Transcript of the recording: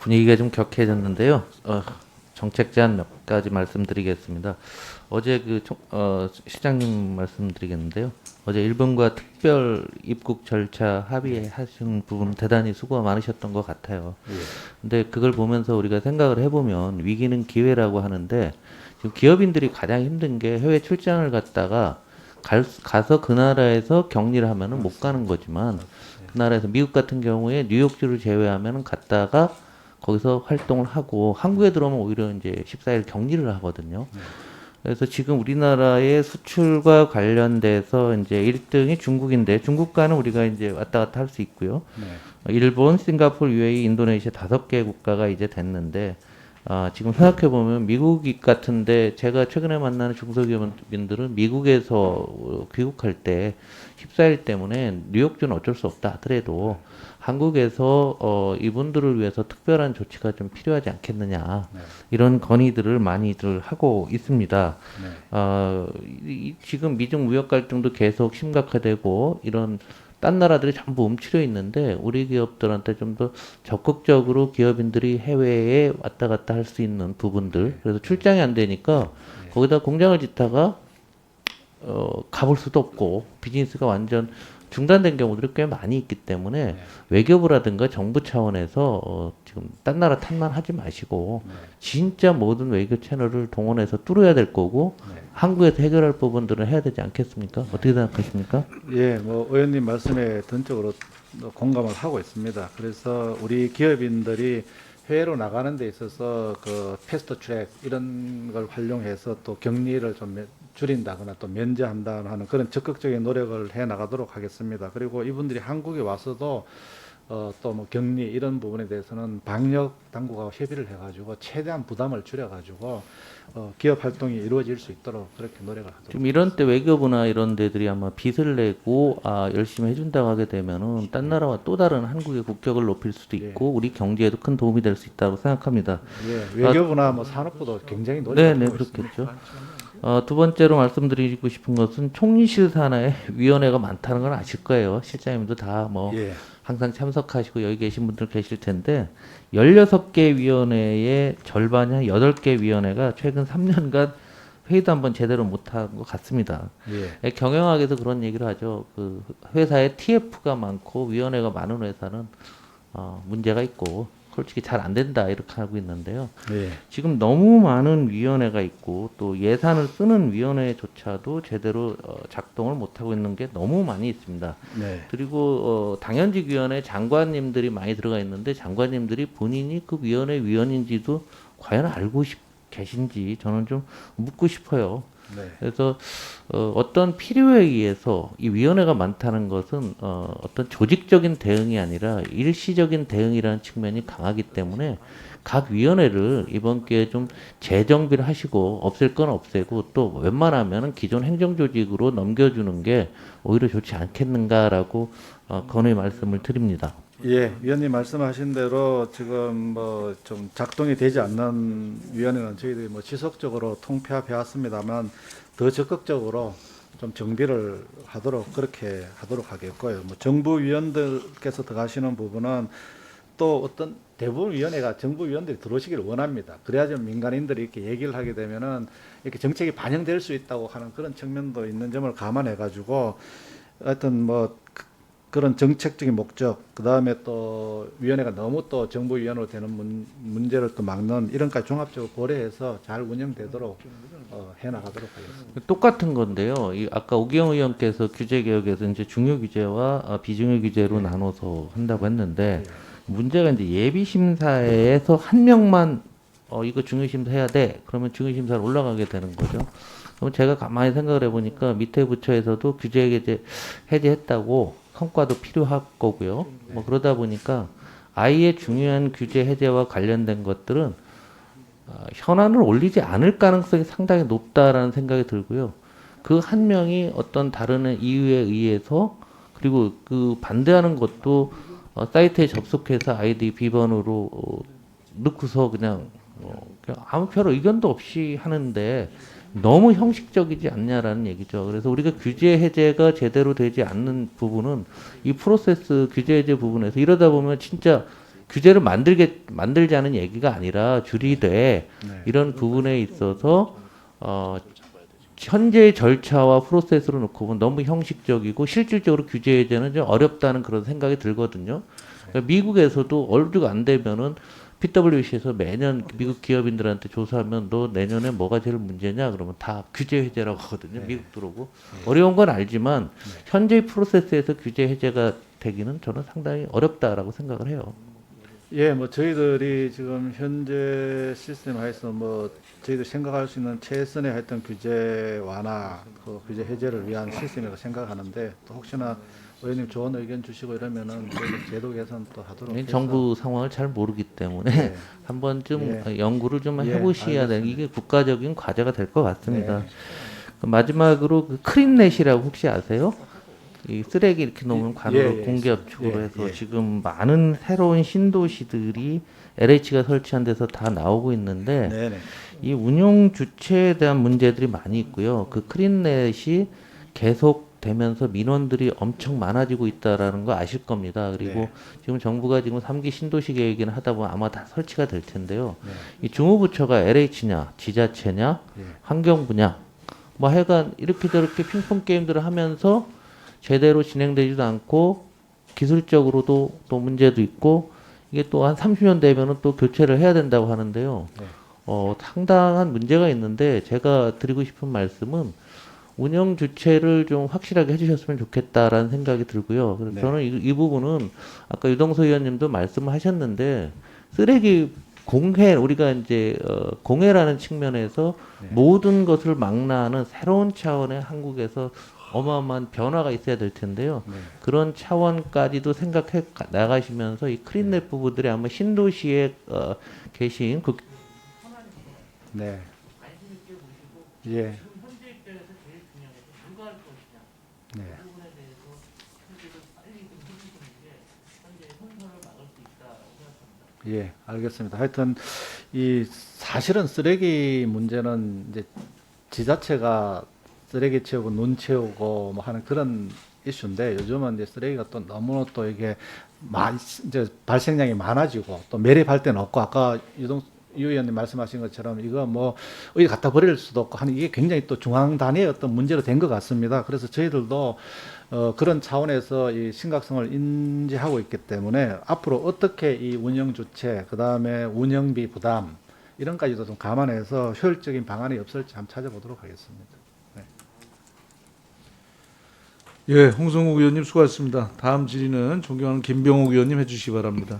분위기가 좀 격해졌는데요. 어, 정책 제안 몇 가지 말씀드리겠습니다. 어제 그 총- 어, 시장님 말씀드리겠는데요. 어제 일본과 특별 입국 절차 합의하신 부분 대단히 수고가 많으셨던 것 같아요. 근데 그걸 보면서 우리가 생각을 해보면 위기는 기회라고 하는데 지금 기업인들이 가장 힘든 게 해외 출장을 갔다가 갈, 수- 가서 그 나라에서 격리를 하면은 못 가는 거지만 그 나라에서 미국 같은 경우에 뉴욕주를 제외하면은 갔다가 거기서 활동을 하고 한국에 들어오면 오히려 이제 14일 격리를 하거든요. 그래서 지금 우리나라의 수출과 관련돼서 이제 1등이 중국인데 중국과는 우리가 이제 왔다 갔다 할 수 있고요. 네. 일본, 싱가포르, UAE, 인도네시아 다섯 개 국가가 이제 됐는데 아, 지금 생각해 보면 미국 같은데 제가 최근에 만나는 중소기업인들은 미국에서 어, 귀국할 때 14일 때문에 뉴욕주는 어쩔 수 없다 하더라도 한국에서 어, 이분들을 위해서 특별한 조치가 좀 필요하지 않겠느냐 네. 이런 건의들을 많이들 하고 있습니다. 네. 어, 이- 이- 지금 미중 무역 갈등도 계속 심각화되고 이런 딴 나라들이 전부 움츠려 있는데 우리 기업들한테 좀 더 적극적으로 기업인들이 해외에 왔다 갔다 할 수 있는 부분들 그래서 출장이 안 되니까 거기다 공장을 짓다가 어, 가볼 수도 없고 비즈니스가 완전 중단된 경우들이 꽤 많이 있기 때문에 네. 외교부라든가 정부 차원에서 어, 지금 딴 나라 탓만 하지 마시고 진짜 모든 외교 채널을 동원해서 뚫어야 될 거고 네. 한국에서 해결할 부분들은 해야 되지 않겠습니까? 어떻게 생각하십니까? 예, 뭐 의원님 말씀에 전적으로 공감을 하고 있습니다. 그래서 우리 기업인들이 해외로 나가는 데 있어서 그 패스트 트랙 이런 걸 활용해서 또 격리를 좀 매- 줄인다거나 또 면제한다 하는 그런 적극적인 노력을 해 나가도록 하겠습니다. 그리고 이분들이 한국에 와서도 어, 또 뭐 격리 이런 부분에 대해서는 방역 당국하고 협의를 해가지고 최대한 부담을 줄여가지고 어, 기업 활동이 이루어질 수 있도록 그렇게 노력을 하도록. 지금 이런 때 외교부나 이런 데들이 아마 빚을 내고 아 열심히 해준다고 하게 되면은 딴 나라와 또 다른 한국의 국격을 높일 수도 있고 우리 경제에도 큰 도움이 될 수 있다고 생각합니다. 예, 외교부나 뭐 산업부도 굉장히 노력하고 네네 있습니다. 그렇겠죠. 어, 두 번째로 말씀드리고 싶은 것은 총리실 산하에 위원회가 많다는 건 아실 거예요. 실장님도 다뭐 예, 항상 참석하시고 여기 계신 분들 계실 텐데 16개 위원회의 절반이 한 8개 위원회가 최근 3년간 회의도 한번 제대로 못한 것 같습니다. 예, 예, 경영학에서 그런 얘기를 하죠. 그 회사에 TF가 많고 위원회가 많은 회사는 어, 문제가 있고 솔직히 잘 안 된다 이렇게 하고 있는데요. 예, 지금 너무 많은 위원회가 있고 또 예산을 쓰는 위원회조차도 제대로 어, 작동을 못 하고 있는 게 너무 많이 있습니다. 네, 그리고 어, 당연직 위원회 장관님들이 많이 들어가 있는데 장관님들이 본인이 그 위원회 위원인지도 과연 알고 싶, 계신지 저는 좀 묻고 싶어요. 네, 그래서 어, 어떤 필요에 의해서 이 위원회가 많다는 것은 어, 어떤 조직적인 대응이 아니라 일시적인 대응이라는 측면이 강하기 때문에 각 위원회를 이번 기회에 좀 재정비를 하시고 없앨 건 없애고 또 웬만하면 기존 행정조직으로 넘겨주는 게 오히려 좋지 않겠는가라고 어, 건의 말씀을 드립니다. 예, 위원님 말씀하신 대로 지금 뭐 좀 작동이 되지 않는 위원회는 저희들이 뭐 지속적으로 통폐합해 왔습니다만 더 적극적으로 좀 정비를 하도록 그렇게 하도록 하겠고요. 뭐 정부 위원들께서 들어가시는 부분은 또 어떤 대부분 위원회가 정부 위원들이 들어오시기를 원합니다. 그래야 좀 민간인들이 이렇게 얘기를 하게 되면은 이렇게 정책이 반영될 수 있다고 하는 그런 측면도 있는 점을 감안해 가지고 하여튼 뭐 그- 그런 정책적인 목적 그 다음에 또 위원회가 너무 또 정부 위원으로 되는 문, 문제를 또 막는 이런까지 종합적으로 고려해서 잘 운영되도록 어, 해나가도록 하겠습니다. 똑같은 건데요. 이 아까 오기영 의원께서 규제 개혁에서 이제 중요 규제와 어, 비중요 규제로 나눠서 한다고 했는데 문제가 이제 예비 심사에서 한 명만 어 이거 중요 심사 해야 돼. 그러면 중요 심사를 올라가게 되는 거죠. 그럼 제가 가만히 생각을 해보니까 밑에 부처에서도 규제 해제 해제했다고 성과도 필요할 거고요. 뭐 그러다 보니까 아예 중요한 규제 해제와 관련된 것들은 어, 현안을 올리지 않을 가능성이 상당히 높다라는 생각이 들고요. 그 한 명이 어떤 다른 이유에 의해서 그리고 그 반대하는 것도 어, 사이트에 접속해서 아이디 비번으로 어, 넣고서 그냥, 어, 그냥 아무 별 의견도 없이 하는데 너무 형식적이지 않냐라는 얘기죠. 그래서 우리가 규제 해제가 제대로 되지 않는 부분은 이 프로세스 규제 해제 부분에서 이러다 보면 진짜 규제를 만들게 만들자는 얘기가 아니라 줄이되 네. 이런 부분에 있어서 어 현재 절차와 프로세스로 놓고 보면 너무 형식적이고 실질적으로 규제 해제는 좀 어렵다는 그런 생각이 들거든요. 그러니까 미국에서도 얼주가 안 되면은 PwC에서 매년 미국 기업인들한테 조사하면 너 내년에 뭐가 제일 문제냐? 그러면 다 규제 해제라고 하거든요. 미국 들어오고 어려운 건 알지만 현재 프로세스에서 규제 해제가 되기는 저는 상당히 어렵다라고 생각을 해요. 예, 뭐 저희들이 지금 현재 시스템 하에서 뭐 저희들 생각할 수 있는 최선의 하여튼 규제 완화, 그 규제 해제를 위한 시스템이라고 생각하는데 또 혹시나 의원님 좋은 의견 주시고 이러면은 제도 개선 또 하도록 이 해서 정부 상황을 잘 모르기 때문에 네. 한 번쯤 예. 연구를 좀 예, 해보셔야 되는 이게 국가적인 과제가 될 것 같습니다. 네. 그 마지막으로 그 크린넷이라고 혹시 아세요? 이 쓰레기 이렇게 놓으면 관으로 예, 예, 공기 압축으로 예, 해서 예. 지금 많은 새로운 신도시들이 LH가 설치한 데서 다 나오고 있는데 네, 네. 이 운영 주체에 대한 문제들이 많이 있고요. 그 크린넷이 계속 되면서 민원들이 엄청 많아지고 있다라는 거 아실 겁니다. 그리고 네. 지금 정부가 지금 3기 신도시 계획을 하다 보면 아마 다 설치가 될 텐데요. 네. 이 주무부처가 LH냐, 지자체냐, 예. 환경부냐, 뭐 하여간 이렇게 저렇게 핑퐁 게임들을 하면서 제대로 진행되지도 않고 기술적으로도 또 문제도 있고 이게 또 한 30년 되면은 또 교체를 해야 된다고 하는데요. 네. 어, 상당한 문제가 있는데 제가 드리고 싶은 말씀은 운영 주체를 좀 확실하게 해주셨으면 좋겠다라는 생각이 들고요. 그래서 네. 저는 이, 이 부분은 아까 유동서 의원님도 말씀하셨는데 쓰레기 공해 우리가 이제 어, 공해라는 측면에서 네. 모든 것을 망라하는 새로운 차원의 한국에서 어마어마한 변화가 있어야 될 텐데요. 네. 그런 차원까지도 생각해 가- 나가시면서 이 크린넷 부부들이 아마 신도시에 어, 계신 그 네. 예. 네. 예, 알겠습니다. 하여튼 이 사실은 쓰레기 문제는 이제 지자체가 쓰레기 채우고 눈 채우고 뭐 하는 그런 이슈인데 요즘은 이제 쓰레기가 또 너무 또 이게 많이 이제 발생량이 많아지고 또 매립할 데는 없고 아까 유동 유 의원님 말씀하신 것처럼 이거 뭐 어디 갖다 버릴 수도 없고 하는 이게 굉장히 또 중앙 단위의 어떤 문제로 된 것 같습니다. 그래서 저희들도 어, 그런 차원에서 이 심각성을 인지하고 있기 때문에 앞으로 어떻게 이 운영 주체, 그 다음에 운영비 부담 이런까지도 좀 감안해서 효율적인 방안이 없을지 한번 찾아보도록 하겠습니다. 예, 홍성욱 의원님 수고하셨습니다. 다음 질의는 존경하는 김병욱 의원님 해주시기 바랍니다.